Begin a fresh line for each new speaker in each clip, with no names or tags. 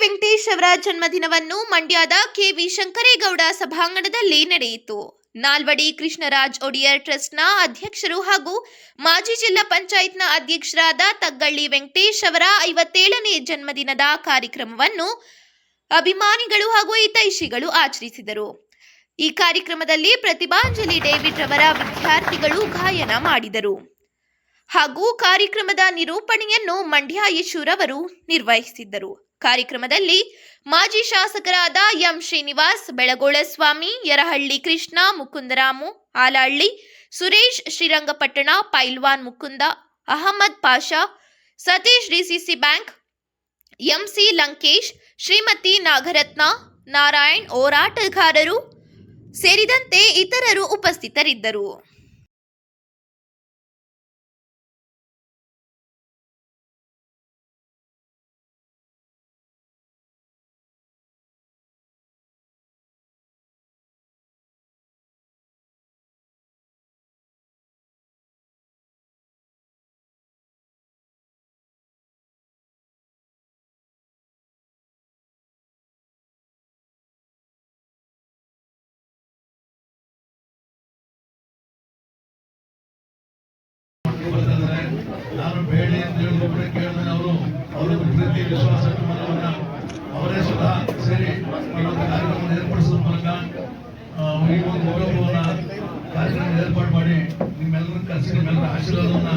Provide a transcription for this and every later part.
ವೆಂಕಟೇಶ್ ಅವರ ಜನ್ಮದಿನವನ್ನು ಮಂಡ್ಯದ ಕೆವಿ ಶಂಕರೇಗೌಡ ಸಭಾಂಗಣದಲ್ಲಿ ನಡೆಯಿತು. ನಾಲ್ವಡಿ ಕೃಷ್ಣರಾಜ್ ಒಡಿಯರ್ ಟ್ರಸ್ಟ್ನ ಅಧ್ಯಕ್ಷರು ಹಾಗೂ ಮಾಜಿ ಜಿಲ್ಲಾ ಪಂಚಾಯತ್ನ ಅಧ್ಯಕ್ಷರಾದ ತಗ್ಗಳ್ಳಿ ವೆಂಕಟೇಶ್ ಅವರ ಐವತ್ತೇಳನೇ ಜನ್ಮದಿನದ ಕಾರ್ಯಕ್ರಮವನ್ನು ಅಭಿಮಾನಿಗಳು ಹಾಗೂ ಹಿತೈಷಿಗಳು ಆಚರಿಸಿದರು. ಈ ಕಾರ್ಯಕ್ರಮದಲ್ಲಿ ಪ್ರತಿಭಾಂಜಲಿ ಡೇವಿಡ್ ರವರ ವಿದ್ಯಾರ್ಥಿಗಳು ಗಾಯನ ಮಾಡಿದರು. ಹಾಗೂ ಕಾರ್ಯಕ್ರಮದ ನಿರೂಪಣೆಯನ್ನು ಮಂಡ್ಯ ಯಶೂರವರು ನಿರ್ವಹಿಸಿದ್ದರು. ಕಾರ್ಯಕ್ರಮದಲ್ಲಿ ಮಾಜಿ ಶಾಸಕರಾದ ಎಂ ಶ್ರೀನಿವಾಸ್, ಬೆಳಗೋಳಸ್ವಾಮಿ, ಯರಹಳ್ಳಿ ಕೃಷ್ಣ, ಮುಕುಂದರಾಮು ಆಲಹಳ್ಳಿ ಸುರೇಶ್, ಶ್ರೀರಂಗಪಟ್ಟಣ, ಪೈಲ್ವಾನ್ Mukunda, Ahmad Pasha, Satish DCC bank MC Lankesh, Shrimati Nagaratna, Narayan ಹೋರಾಟಗಾರರು ಸೇರಿದಂತೆ ಇತರರು ಉಪಸ್ಥಿತರಿದ್ದರು.
ಬರ್ತಿದ್ದಾರೆ ನಾನು ಬೇಡಿ ಅಂತ ಹೇಳಿದ್ರೆ ಕೇಳಿದ್ರೆ ಅವರು ಅವರ ಪ್ರೀತಿ, ವಿಶ್ವಾಸ ಮನವನ್ನ ಅವರೇ ಸ್ವತಃ ಸೇರಿ ಇವತ್ತು ಕಾರ್ಯಕ್ರಮ ಏರ್ಪಡಿಸೋದ್ರ ಮೂಲಕ ಈ ಒಂದು ಗೌರವವನ್ನ ಕಾರ್ಯಕ್ರಮ ಏರ್ಪಾಡು ಮಾಡಿ ನಿಮ್ಮೆಲ್ಲರ ಕರೆಸಿ, ನಿಮ್ಮೆಲ್ಲರ ಆಶೀರ್ವಾದವನ್ನ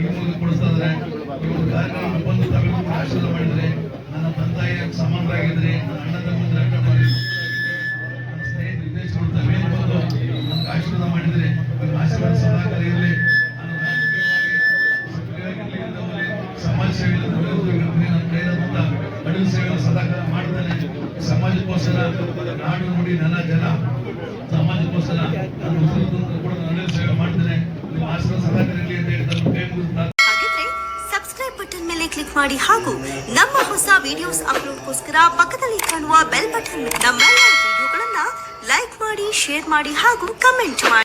ಈ ಮೂಲಕ ಕೊಡಿಸ್ತಾ ಇದ್ರೆ ಈ ಒಂದು ಕಾರ್ಯಕ್ರಮ ಬಂದು ಕೂಡ ಆಶೀರ್ವಾದ ಮಾಡಿದ್ರೆ, ನನ್ನ ತಂದೆಯ ಸಮಾನರಾಗಿದ್ರಿ ನನ್ನ ಅಣ್ಣ ತಮ್ಮಂದಿರ ಅಕ್ಕ ನನ್ನ ಸ್ನೇಹಿತರು ವಿದೇಶಗಳು ಆಶೀರ್ವಾದ ಮಾಡಿದ್ರೆ ಆಶೀರ್ವಾದ ಸದಾಕಾಲ ಇರಲಿ. ಸಮಾಜಕ್ಕೋಸ್ಕರ ನಾಡು ನುಡಿ ನನ್ನ ಜನ, ಸಮಾಜಕ್ಕೋಸ್ಕರ ನಾನು ಉಸಿರು ಕೂಡ ನಾನು ಸೇವೆ ಮಾಡ್ತೇನೆ. ನಿಮ್ಮ ಆಶೀರ್ವಾದ ಇರಲಿ ಅಂತ ಹೇಳಿ ನನ್ನ ಕೈ
ಹಾಗಿದ್ರೆ ಸಬ್ಸ್ಕ್ರೈಬ್ ಬಟನ್ ಮೇಲೆ ಕ್ಲಿಕ್ ಮಾಡಿ ಹಾಗೂ ನಮ್ಮ ಹೊಸ ವಿಡಿಯೋಸ್ ಅಪ್ಲೋಡ್ಗೋಸ್ಕರ ಪಕ್ಕದಲ್ಲಿ ಕಾಣುವ ಬೆಲ್ ಬಟನ್ ನಮ್ಮೆಲ್ಲ ವಿಡಿಯೋಗಳನ್ನು ಲೈಕ್ ಮಾಡಿ ಶೇರ್ ಮಾಡಿ ಹಾಗೂ ಕಮೆಂಟ್ ಮಾಡಿ.